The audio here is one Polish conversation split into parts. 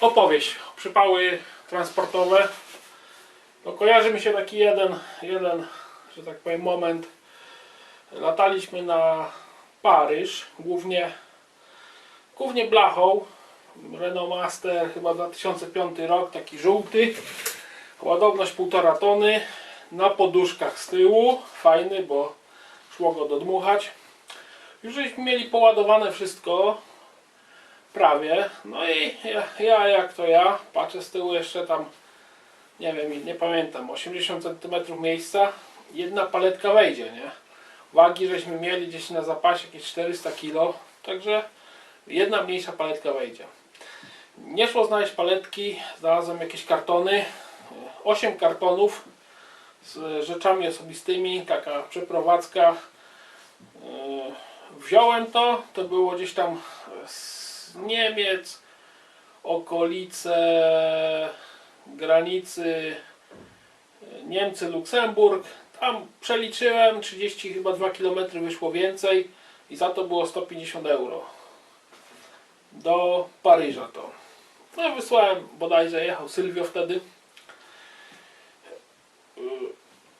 opowieść. Przypały transportowe. No kojarzy mi się taki jeden, jeden, że tak powiem, moment. Lataliśmy na Paryż, głównie, głównie blachą. Renault Master, chyba 2005 rok, taki żółty. Ładowność 1,5 tony. Na poduszkach z tyłu. Fajny, bo szło go dodmuchać. Już żeśmy mieli poładowane wszystko. Prawie. No i ja, ja jak to ja, patrzę z tyłu jeszcze tam, nie wiem, nie pamiętam, 80 cm miejsca. Jedna paletka wejdzie, nie? Wagi żeśmy mieli gdzieś na zapasie jakieś 400 kg, także jedna mniejsza paletka wejdzie. Nie szło znaleźć paletki, znalazłem jakieś kartony. 8 kartonów z rzeczami osobistymi, taka przeprowadzka. Yy, Wziąłem to, to było gdzieś tam Niemiec, okolice granicy yy, Niemcy, Luksemburg. Tam przeliczyłem, 30 chyba 2 km wyszło więcej i za to było 150 euro. Do Paryża to. No wysłałem, bodajże jechał Sylwio wtedy. Yy,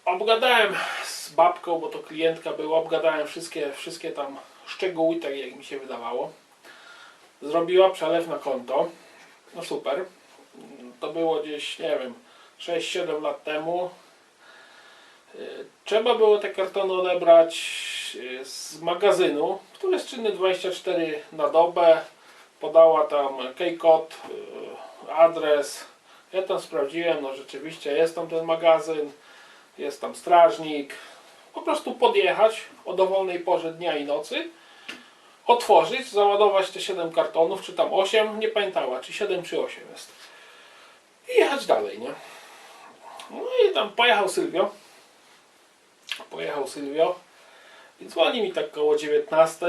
Obgadałem z babką, bo to klientka była, obgadałem wszystkie, wszystkie tam szczegóły, tak jak mi się wydawało. Zrobiła przelew na konto. No super. To było gdzieś, nie wiem, 6-7 lat temu. Yy, Trzeba było te kartony odebrać yy, z magazynu, który jest czynny 24 na dobę. Podała tam key-kod, yy, adres. Ja tam sprawdziłem, no rzeczywiście jest tam ten magazyn, jest tam strażnik. Po prostu podjechać o dowolnej porze dnia i nocy, otworzyć, załadować te 7 kartonów, czy tam 8, nie pamiętała, czy 7 czy 8 jest. I jechać dalej, nie? No i tam pojechał Sylwio. Pojechał Sylwio. I dzwoni mi tak koło 19,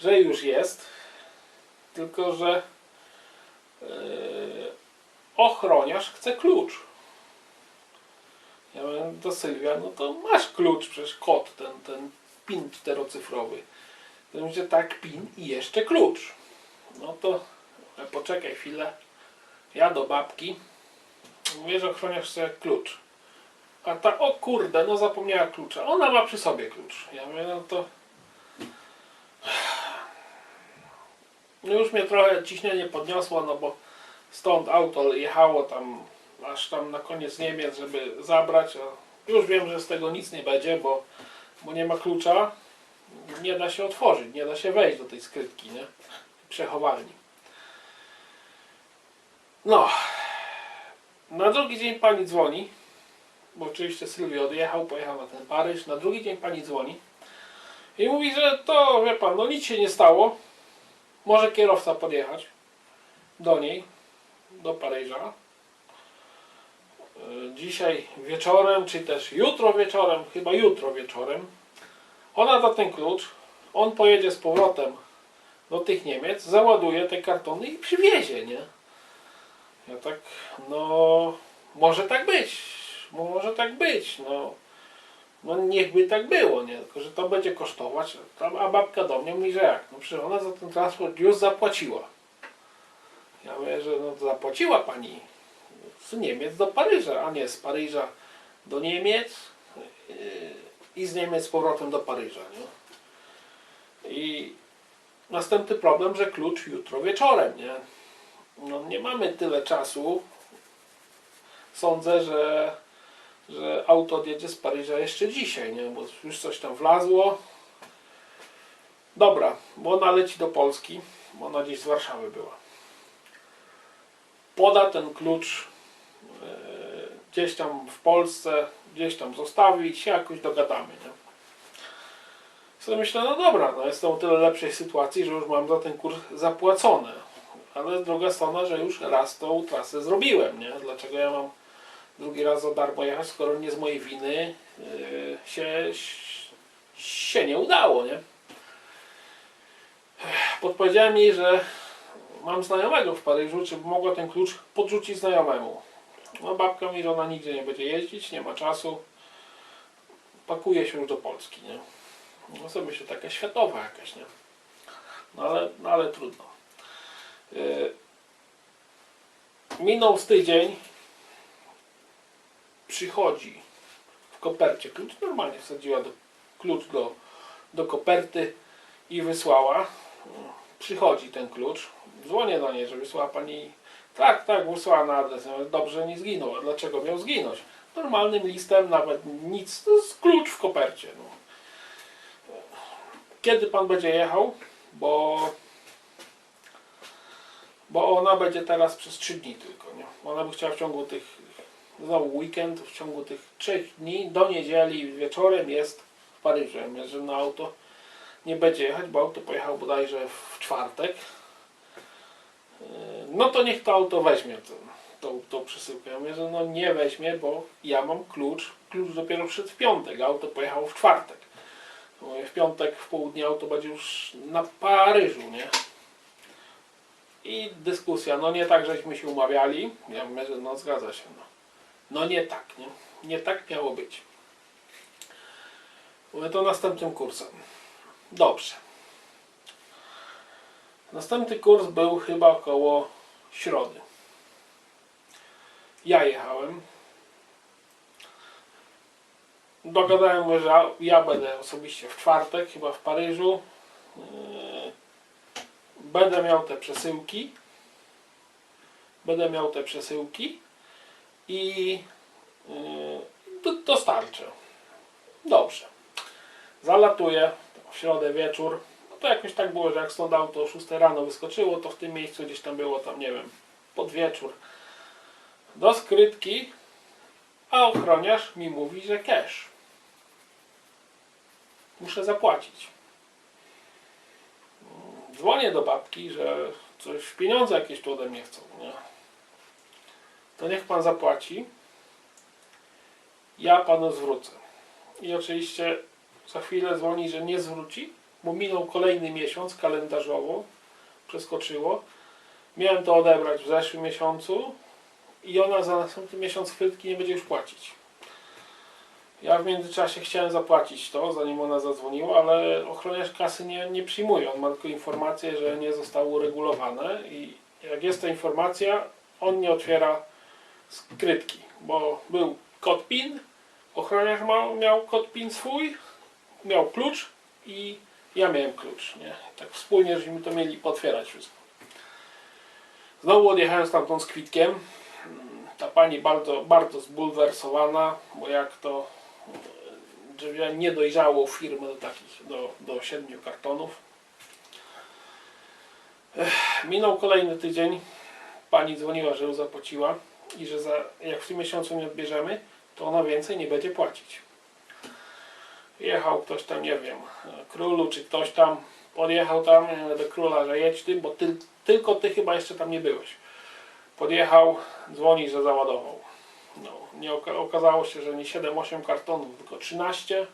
że już jest. Tylko, że yy, ochroniarz chce klucz. Ja mówię do Sylwia, no to masz klucz, przecież kod, ten, ten PIN czterocyfrowy. Że tak, PIN i jeszcze klucz. No to e, poczekaj chwilę. Ja do babki. Mówię, że ochroniarz chce klucz. A ta, o kurde, no zapomniała klucza. Ona ma przy sobie klucz. Ja mówię, no to... No już mnie trochę ciśnienie podniosło, no bo stąd auto jechało tam aż tam na koniec Niemiec, żeby zabrać. A już wiem, że z tego nic nie będzie, bo, bo nie ma klucza. Nie da się otworzyć, nie da się wejść do tej skrytki, nie? Przechowalni. No. Na drugi dzień pani dzwoni, bo oczywiście Sylwia odjechał, pojechał na ten Paryż. Na drugi dzień pani dzwoni i mówi, że to, wie pan, no nic się nie stało. Może kierowca podjechać do niej, do Paryża. Dzisiaj wieczorem, czy też jutro wieczorem, chyba jutro wieczorem, ona da ten klucz, on pojedzie z powrotem do tych Niemiec, załaduje te kartony i przywiezie, nie? Ja tak, no, może tak być, może tak być, no, no niechby tak było, nie? Tylko, że to będzie kosztować, a babka do mnie mówi, że jak? No przecież ona za ten transport już zapłaciła. Ja mówię, że no zapłaciła pani z Niemiec do Paryża, a nie z Paryża do Niemiec yy, i z Niemiec z powrotem do Paryża. Nie? I następny problem, że klucz jutro wieczorem. Nie? No, nie mamy tyle czasu. Sądzę, że, że auto odjedzie z Paryża jeszcze dzisiaj, nie? bo już coś tam wlazło. Dobra, bo ona leci do Polski, bo ona gdzieś z Warszawy była. Poda ten klucz e, gdzieś tam w Polsce, gdzieś tam zostawi i się jakoś dogadamy. Nie? Sobie myślę, no dobra, no jestem o tyle lepszej sytuacji, że już mam za ten kurs zapłacone. Ale druga strona, że już raz tą trasę zrobiłem, nie? Dlaczego ja mam drugi raz za darmo jechać, skoro nie z mojej winy yy, się, się nie udało, nie? Podpowiedziałem jej, że mam znajomego w Paryżu, czy mogła ten klucz podrzucić znajomemu. No babka mówi, że ona nigdzie nie będzie jeździć, nie ma czasu. Pakuje się już do Polski, nie? No sobie myślę, taka światowa jakaś, nie? No ale, no ale trudno. Yy, Minął z tydzień. Przychodzi w kopercie klucz. Normalnie wsadziła do, klucz do, do koperty i wysłała. Przychodzi ten klucz. Dzwonię do niej, że wysłała pani. Tak, tak, wysłała na adres. Dobrze, nie zginął. A dlaczego miał zginąć? Normalnym listem, nawet nic. To jest klucz w kopercie. No. Kiedy pan będzie jechał? Bo bo ona będzie teraz przez 3 dni tylko, nie? Ona by chciała w ciągu tych, znowu weekend, w ciągu tych 3 dni do niedzieli wieczorem jest w Paryżu. Ja że na auto nie będzie jechać, bo auto pojechał bodajże w czwartek. Yy, No to niech to auto weźmie tą, tą, tą przesyłkę. Ja mówię, że no nie weźmie, bo ja mam klucz. Klucz dopiero przyszedł w piątek, auto pojechało w czwartek. Mówię, w piątek w południe auto będzie już na Paryżu, nie? I dyskusja, no nie tak, żeśmy się umawiali. Ja mówię, że no zgadza się. No, no nie tak, nie? Nie tak miało być. Mówię, to następnym kursem. Dobrze. Następny kurs był chyba około środy. Ja jechałem. Dogadałem że ja będę osobiście w czwartek, chyba w Paryżu. Yy, Będę miał te przesyłki. Będę miał te przesyłki i yy, do- dostarczę. Dobrze. Zalatuję w środę wieczór. To jakoś tak było, że jak stąd auto o 6 rano wyskoczyło, to w tym miejscu gdzieś tam było tam, nie wiem, pod wieczór. Do skrytki, a ochroniarz mi mówi, że cash. Muszę zapłacić. Dzwonię do babki, że coś pieniądze jakieś tu ode mnie chcą, nie? To niech pan zapłaci. Ja panu zwrócę. I oczywiście za chwilę dzwoni, że nie zwróci, bo minął kolejny miesiąc kalendarzowo, przeskoczyło. Miałem to odebrać w zeszłym miesiącu i ona za następny miesiąc chwytki nie będzie już płacić. Ja w międzyczasie chciałem zapłacić to, zanim ona zadzwoniła, ale ochroniarz kasy nie, nie przyjmuje. On ma tylko informację, że nie zostało uregulowane i jak jest ta informacja, on nie otwiera skrytki, bo był kod PIN, ochroniarz miał kod PIN swój, miał klucz i ja miałem klucz. Nie? Tak wspólnie, żeśmy to mieli otwierać wszystko. Znowu odjechałem stamtąd z kwitkiem. Ta pani bardzo, bardzo zbulwersowana, bo jak to że nie dojrzało firmy do takich, do, do siedmiu kartonów. Ech, minął kolejny tydzień. Pani dzwoniła, że ją zapłaciła i że za, jak w tym miesiącu nie odbierzemy, to ona więcej nie będzie płacić. Jechał ktoś tam, nie wiem, królu czy ktoś tam, podjechał tam do króla, że jedź ty, bo ty, tylko ty chyba jeszcze tam nie byłeś. Podjechał, dzwoni, że załadował. No, nie oka- okazało się, że nie 7-8 kartonów, tylko 13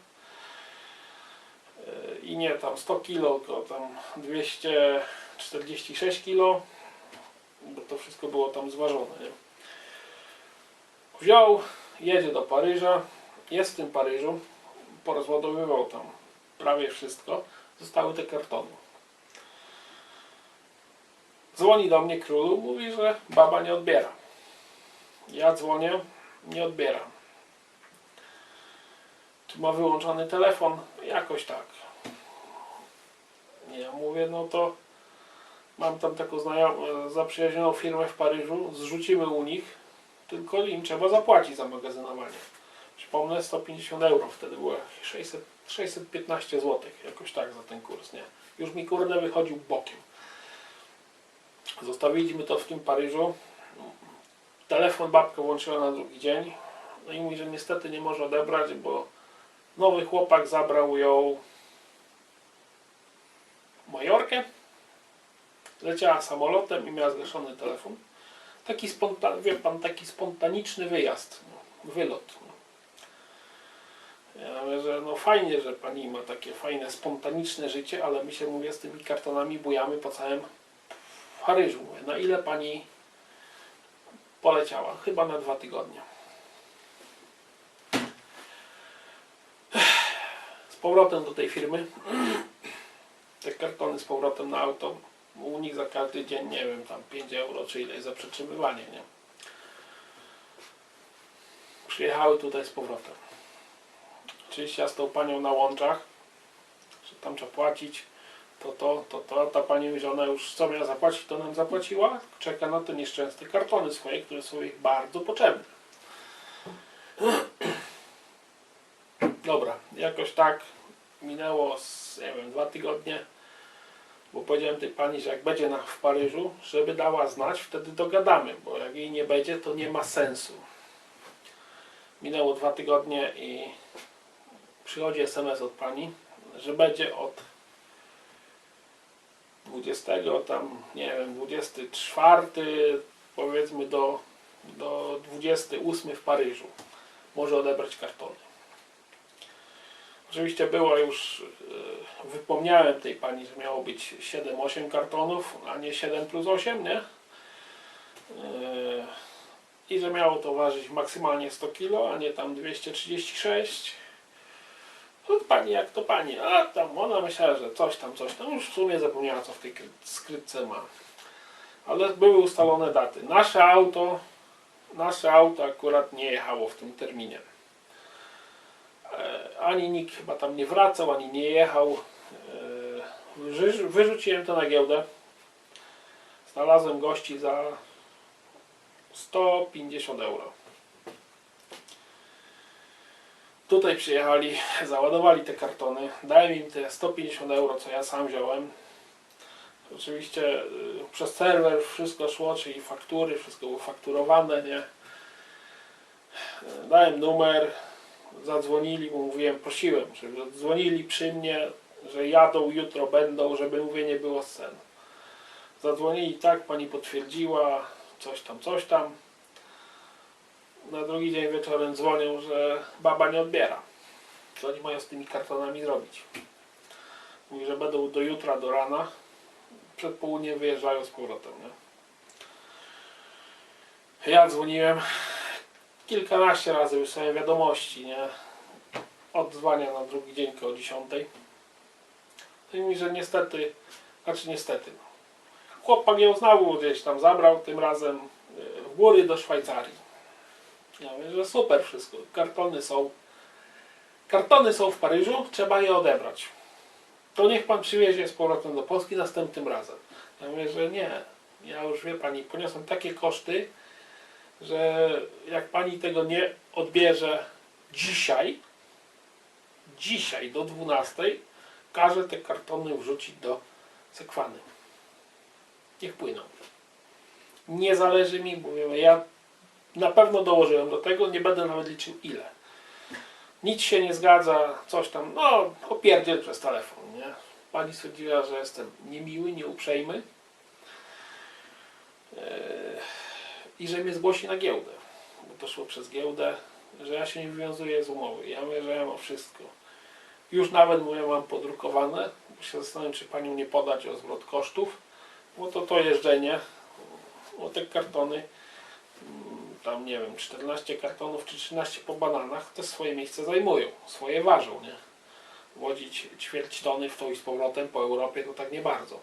Yy, i nie tam 100 kg, tylko tam 246 kg, bo to wszystko było tam zważone. Nie? Wziął, jedzie do Paryża, jest w tym Paryżu, porozładowywał tam prawie wszystko, zostały te kartony. Dzwoni do mnie królu, mówi, że baba nie odbiera. Ja dzwonię, nie odbiera. Czy ma wyłączony telefon? Jakoś tak. Ja mówię, no to mam tam taką znajomą, zaprzyjaźnioną firmę w Paryżu, zrzucimy u nich, tylko im trzeba zapłacić za magazynowanie. Przypomnę, 150 euro, wtedy było 600, 615 zł, jakoś tak za ten kurs, nie? Już mi kurde wychodził bokiem. Zostawiliśmy to w tym Paryżu. Telefon babka włączyła na drugi dzień. No i mówi, że niestety nie może odebrać, bo nowy chłopak zabrał ją Majorkę. Leciała samolotem i miała zgaszony telefon. Taki spontan, wie pan, taki spontaniczny wyjazd, no, wylot. Ja mówię, że no fajnie, że pani ma takie fajne, spontaniczne życie, ale my się, mówię, z tymi kartonami bujamy po całym Paryżu. Mówię, na ile pani poleciała? Chyba na dwa tygodnie. Z powrotem do tej firmy. Te kartony z powrotem na auto. U nich za każdy dzień, nie wiem, tam 5 euro czy ile za przetrzymywanie, nie? przyjechały tutaj z powrotem. Oczywiście ja z tą panią na łączach, że tam trzeba płacić, to to, to to, ta pani że ona już co miała zapłacić, to nam zapłaciła, czeka na te nieszczęsne kartony swoje, które są jej bardzo potrzebne. Dobra, jakoś tak minęło, z, nie wiem, dwa tygodnie, bo powiedziałem tej pani, że jak będzie na, w Paryżu, żeby dała znać, wtedy dogadamy, bo jak jej nie będzie, to nie ma sensu. Minęło dwa tygodnie i przychodzi SMS od pani, że będzie od 20 tam, nie wiem, 24 powiedzmy do, do 28 w Paryżu. Może odebrać kartony. Oczywiście było już, e, wypomniałem tej pani, że miało być 7-8 kartonów, a nie 7 plus 8, nie? E, I że miało to ważyć maksymalnie 100 kg, a nie tam 236. No pani jak to pani, a tam ona myślała, że coś tam, coś tam, już w sumie zapomniała co w tej kry- skrytce ma. Ale były ustalone daty. Nasze auto, nasze auto akurat nie jechało w tym terminie. E, Ani nikt chyba tam nie wracał, ani nie jechał. E, Wyrzuciłem to na giełdę. Znalazłem gości za 150 euro. Tutaj przyjechali, załadowali te kartony, dałem im te 150 euro, co ja sam wziąłem. Oczywiście y, przez serwer wszystko szło, czyli faktury, wszystko było fakturowane, nie? Y, Dałem numer, zadzwonili, bo mówiłem, prosiłem, żeby dzwonili przy mnie, że jadą, jutro będą, żeby mówię nie było scen. Zadzwonili tak, pani potwierdziła, coś tam, coś tam. Na drugi dzień wieczorem dzwonią, że baba nie odbiera. Co oni mają z tymi kartonami zrobić? Mówi, że będą do jutra, do rana. Przed południem wyjeżdżają z powrotem. Nie? Ja dzwoniłem kilkanaście razy, wysłałem wiadomości, nie? Odzwania na drugi dzień koło 10. No i mówi, że niestety, znaczy niestety, chłopak ją znowu gdzieś tam zabrał, tym razem y, w góry do Szwajcarii. Ja mówię, że super wszystko. Kartony są. Kartony są w Paryżu, trzeba je odebrać. To niech pan przywiezie z powrotem do Polski następnym razem. Ja mówię, że nie. Ja już wie pani, poniosłem takie koszty, że jak pani tego nie odbierze dzisiaj, dzisiaj do 12, każę te kartony wrzucić do sekwany. Niech płyną. Nie zależy mi, bo ja na pewno dołożyłem do tego, nie będę nawet liczył ile. Nic się nie zgadza, coś tam, no opierdziel przez telefon, nie? Pani stwierdziła, że jestem niemiły, nieuprzejmy Eee, i że mnie zgłosi na giełdę, bo to szło przez giełdę, że ja się nie wywiązuję z umowy. Ja mówię, że ja mam wszystko. Już nawet mówię, mam podrukowane, bo się zastanawiam, czy panią nie podać o zwrot kosztów, bo to to jeżdżenie, o te kartony, tam nie wiem, 14 kartonów czy 13 po bananach, te swoje miejsce zajmują, swoje ważą, nie? Wodzić ćwierć tony w to i z powrotem po Europie to tak nie bardzo.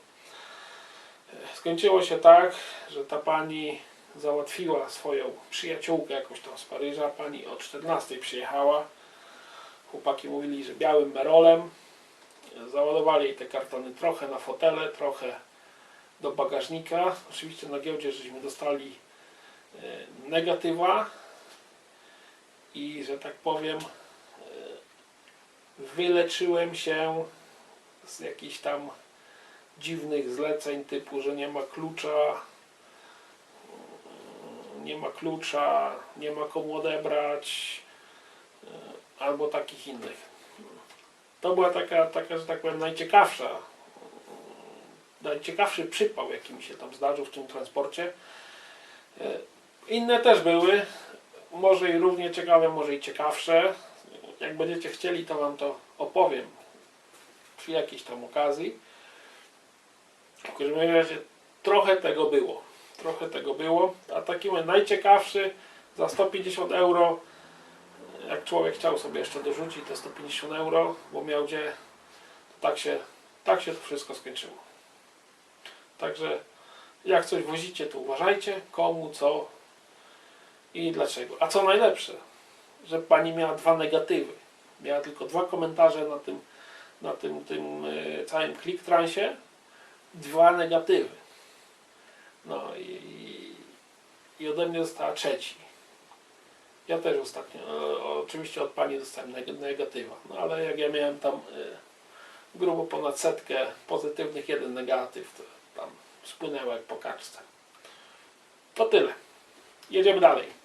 E, Skończyło się tak, że ta pani załatwiła swoją przyjaciółkę jakąś tam z Paryża, pani o 14 przyjechała, chłopaki mówili, że białym merolem, E, załadowali te kartony trochę na fotele, trochę do bagażnika. Oczywiście na giełdzie żeśmy dostali negatywa i że tak powiem e, wyleczyłem się z jakichś tam dziwnych zleceń typu, że nie ma klucza nie ma klucza, nie ma komu odebrać e, albo takich innych. To była taka, taka że tak powiem, najciekawsza najciekawszy przypał, jaki mi się tam zdarzył w tym transporcie. Inne też były, może i równie ciekawe, może i ciekawsze. Jak będziecie chcieli, to Wam to opowiem przy jakiejś tam okazji. W każdym razie trochę tego było. Trochę tego było. A taki najciekawszy za 150 euro, jak człowiek chciał sobie jeszcze dorzucić te 150 euro, bo miał gdzie, to tak się, tak się to wszystko skończyło. Także jak coś wozicie, to uważajcie komu, co i dlaczego. A co najlepsze, że pani miała dwa negatywy. Miała tylko dwa komentarze na tym, na tym, tym e, całym click-transie. Dwa negatywy. No i, i ode mnie została trzeci. Ja też ostatnio, e, oczywiście od pani dostałem neg- negatywa, no ale jak ja miałem tam e, grubo ponad setkę pozytywnych, jeden negatyw, to tam spłynęło jak po kaczce. To tyle. Jedziemy dalej.